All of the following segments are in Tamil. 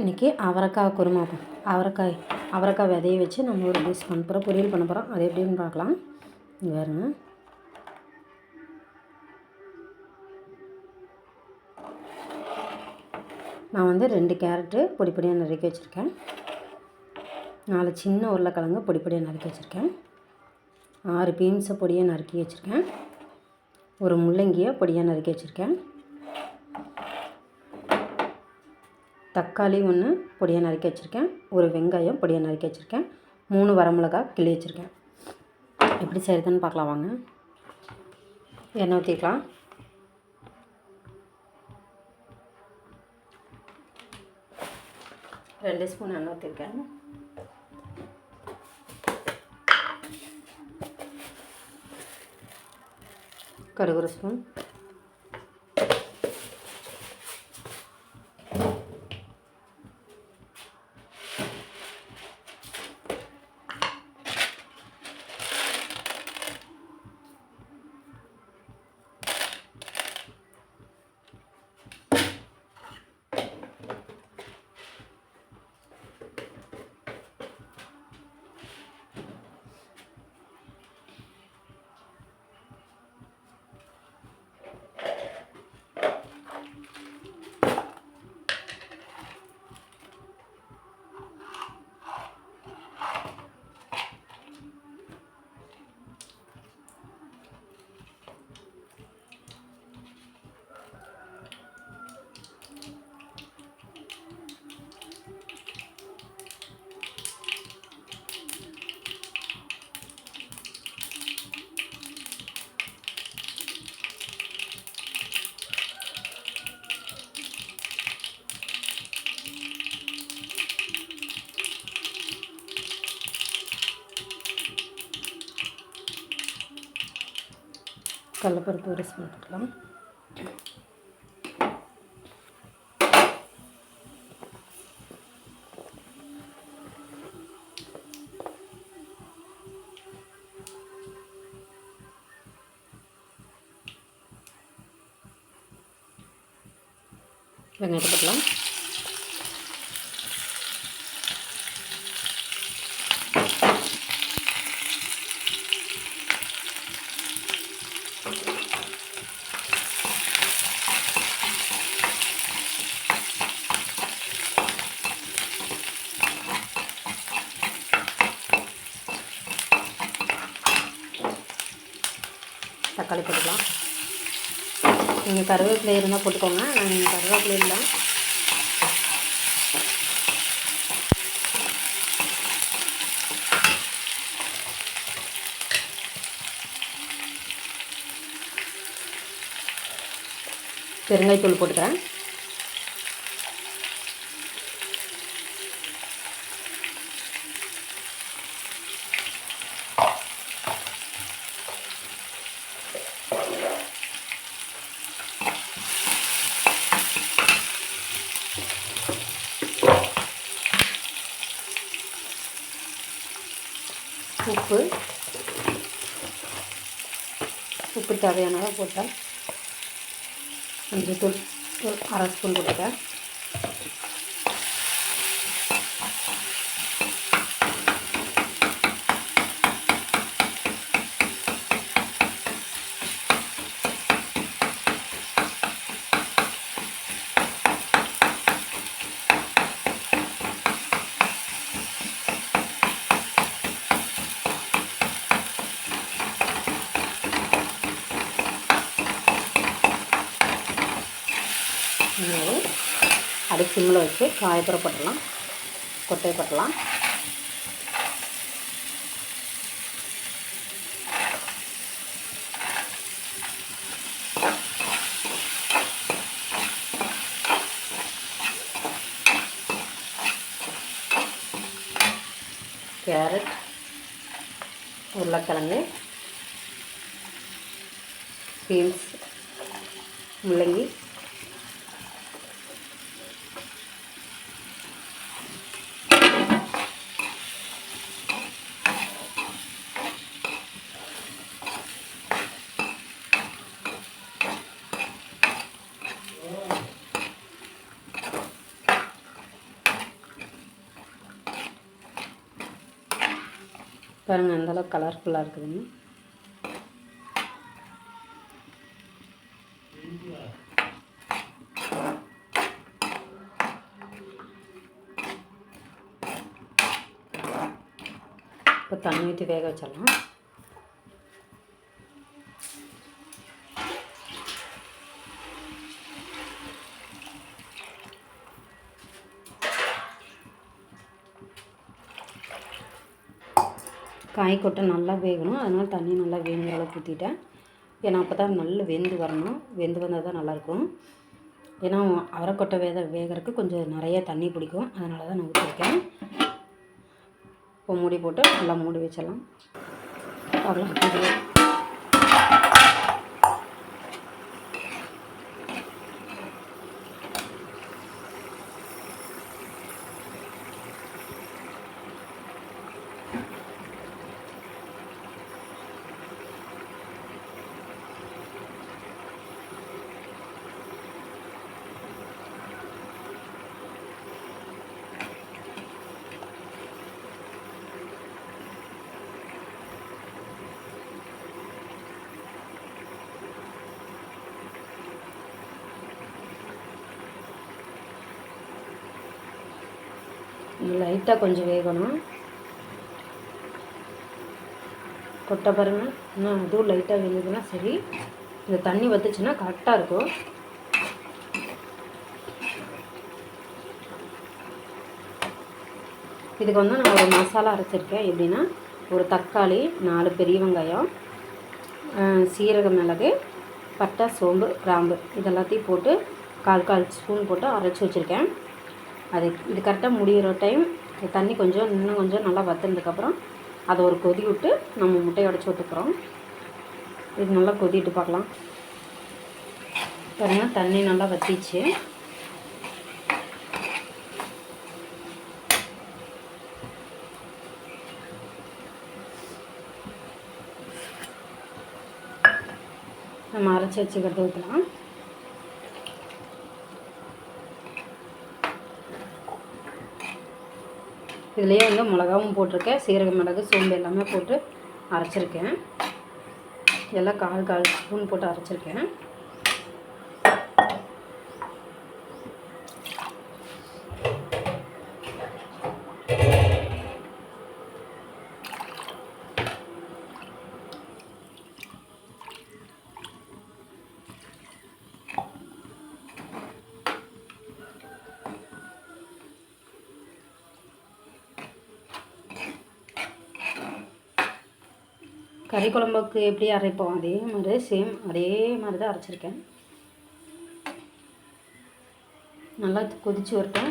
இன்றைக்கி அவரைக்காய் குருமா அவரைக்காய் அவரைக்காய் விதையை வச்சு நம்ம ஒரு டிஷ் பண்ண போகிறோம் பொரியல் பண்ண போகிறோம் அது எப்படின்னு பார்க்கலாம். இங்க பாருங்க. நான் வந்து ரெண்டு கேரட்டு பொடி பொடியாக நறுக்கி வச்சுருக்கேன். நாலு சின்ன உருளைக்கிழங்கு பொடி பொடியாக நறுக்கி வச்சுருக்கேன். ஆறு பீன்ஸை பொடியாக நறுக்கி வச்சுருக்கேன். ஒரு முள்ளங்கியை பொடியாக நறுக்கி வச்சுருக்கேன். தக்காளி ஒன்று பொடியாக நறுக்கி வச்சுருக்கேன். ஒரு வெங்காயம் பொடியாக நறுக்கி வச்சுருக்கேன். மூணு வரமிளகா கிள்ளி வச்சுருக்கேன். எப்படி செய்கிறதுன்னு பார்க்கலாம் வாங்க. எண்ணெய் ஊற்றிக்கலாம் ரெண்டு ஸ்பூன் எண்ணெய் ஊற்றிருக்கேன் கடுகு ஒரு ஸ்பூன். கடலப்பருப்பு ஒரு ஸ்பூன் போட்டுக்கலாம். வெங்காயத்தை போட்டலாம் தக்காளி போட்டுக்கலாம். நீங்கள் கருவேப்பிலை இருந்தால் போட்டுக்கோங்க. நான் கருவேப்பிலை இல்லை. பெருங்காய்த்தூள் போட்டுக்கிறேன். தேவையான அளவு போட்டேன். மஞ்சள் தூள் ஒரு அரை ஸ்பூன் போட்டுட்டேன் இது அடி சிம்மில் வச்சு காயப்புற போட்டுடலாம் கொட்டை போட்டலாம் கேரட் உருளைக்கிழங்கு பீன்ஸ் முள்ளங்கி பாருங்கள் அந்தளவுக்கு கலர்ஃபுல்லாக இருக்குதுங்க இப்போ தண்ணி ஊற்றி வேக வச்சிடலாம். காய் கொட்டை நல்லா வேகணும். அதனால் தண்ணி நல்லா வேணுங்கிற அளவுக்கு ஊற்றிட்டேன் ஏன்னா அப்போ தான் நல்லா வெந்து வரணும். வெந்து வந்தால் தான் நல்லாயிருக்கும். ஏன்னா அவரைக்கொட்டை வேத வேகிறதுக்கு கொஞ்சம் நிறைய தண்ணி பிடிக்கும். அதனால தான் நான் ஊற்றிருக்கேன் இப்போ மூடி போட்டு நல்லா மூடி வச்சிடலாம். அவ்வளோ லைட்டாக கொஞ்சம் வேகணும். கொட்டை பாருங்கள் இன்னும் அதுவும் லைட்டாக வெந்ததுன்னா சரி. இந்த தண்ணி வத்துச்சுன்னா கரெக்டாக இருக்கும். இதுக்கு வந்து நான் ஒரு மசாலா அரைச்சிருக்கேன். எப்படின்னா ஒரு தக்காளி நாலு பெரிய வெங்காயம் சீரக மிளகு பட்டை சோம்பு கிராம்பு. இதெல்லாத்தையும் போட்டு கால் கால் ஸ்பூன் போட்டு அரைச்சி வச்சுருக்கேன். அது இது கரெக்டாக முடிகிற டைம் தண்ணி கொஞ்சம் இன்னும் கொஞ்சம் நல்லா வத்துனதுக்கப்புறம் அதை ஒரு கொதி விட்டு நம்ம முட்டையை உடச்சி விட்டுக்கிறோம். இது நல்லா கொதிட்டு பார்க்கலாம். பாருங்கள் தண்ணி நல்லா வத்திச்சு. நம்ம அரைச்சி வச்சுக்கிறது ஊற்றலாம் இதுலேயே வந்து மிளகாவும் போட்டிருக்கேன். சீரக மிளகு சோம்பு எல்லாமே போட்டு அரைச்சிருக்கேன். எல்லாம் கால் கால் ஸ்பூன் போட்டு அரைச்சிருக்கேன். கறி குழம்புக்கு எப்படி அரைப்போம்? அதே மாதிரி சேம் அதே மாதிரி தான் அரைச்சிருக்கேன். நல்லா கொதிச்சு வரட்டும்.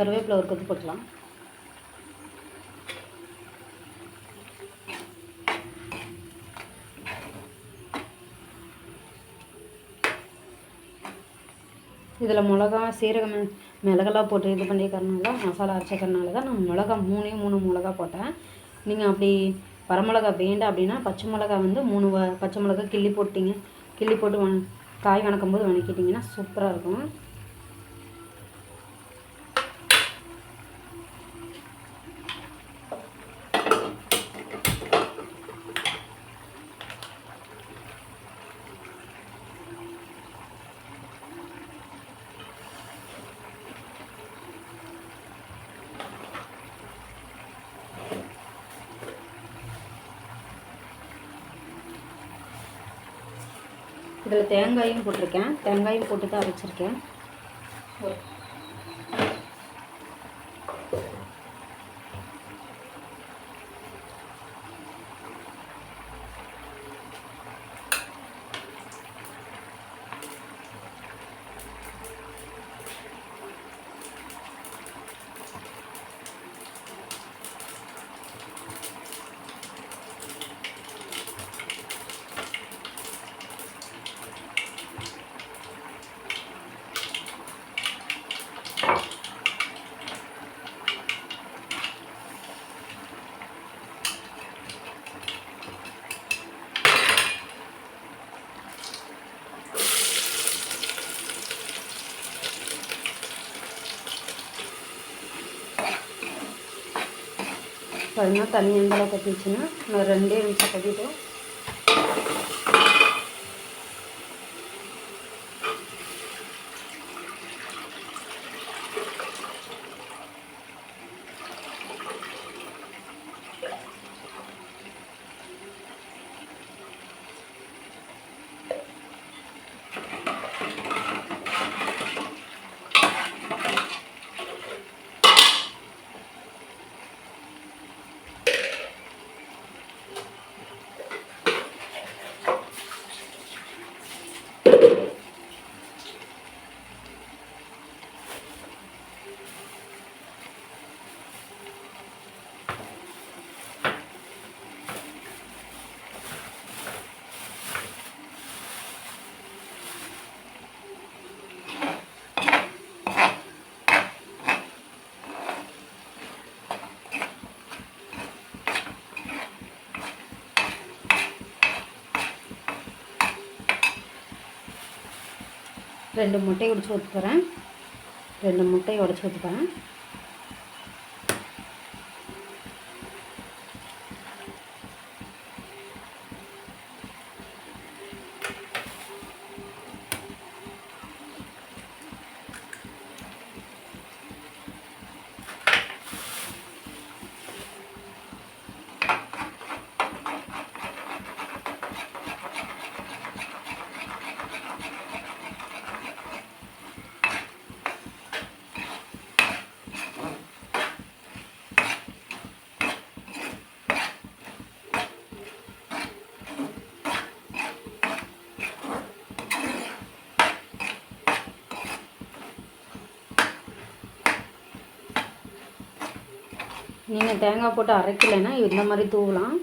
கருவேப்பிலை ஒரு கொத்து போட்டுக்கலாம். இதில் மிளகா சீரகம் மிளகெல்லாம் போட்டு இது பண்ணிக்கிறனால மசாலா அரைச்சிக்கிறனால தான் நான் மிளகா மூணே மூணு மிளகா போட்டேன். நீங்கள் அப்படி வரமிளகா வேண்டாம் அப்படின்னா பச்சை மிளகா வந்து மூணு வ பச்சை மிளகா கிள்ளி போட்டிங்க. கிள்ளி போட்டு வண காய் வணக்கும் போது வணக்கிட்டிங்கன்னா சூப்பராக இருக்கும். இதில் தேங்காயும் போட்டிருக்கேன். தேங்காயும் போட்டு தான் அரைச்சிருக்கேன் பாருங்கள் தண்ணி எந்த அளவுக்கு நான் ரெண்டே நிமிஷம் கொத்திட்டோம் ரெண்டு முட்டையை உடச்சி ஊற்றுக்கிறேன் ரெண்டு முட்டையை உடச்சி ஊற்றுக்கிறேன் நீங்கள் தேங்காய் போட்டு அரைக்கலைன்னா இந்த மாதிரி தூவலாம்.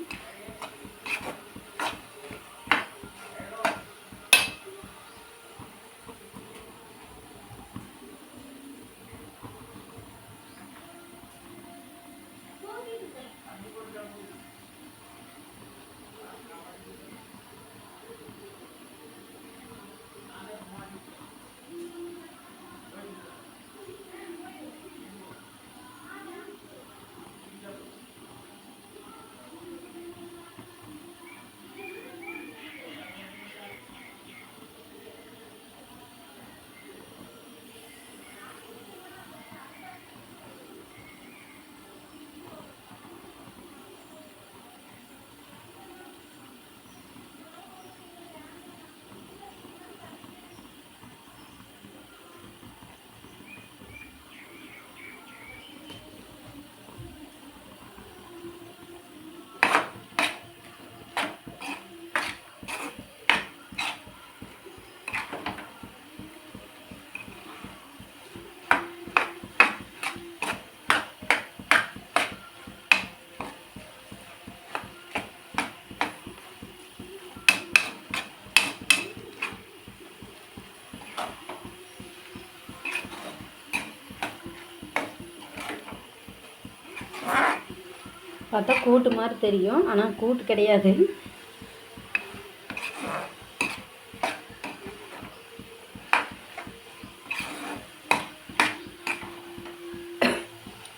பார்த்தா கூட்டு மாதிரி தெரியும் ஆனால் கூட்டு கிடையாது.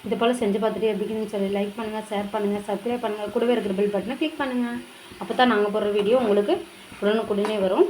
இது போல் செஞ்சு பார்த்துட்டு எப்படின்னு சொல்லி லைக் பண்ணுங்கள் ஷேர் பண்ணுங்கள் சப்ஸ்கிரைப் பண்ணுங்கள் கூடவே இருக்கிற பில் பட்டனை கிளிக் பண்ணுங்கள் அப்போ தான் நாங்கள் போடுற வீடியோ உங்களுக்கு உடனுக்குடனே வரும்.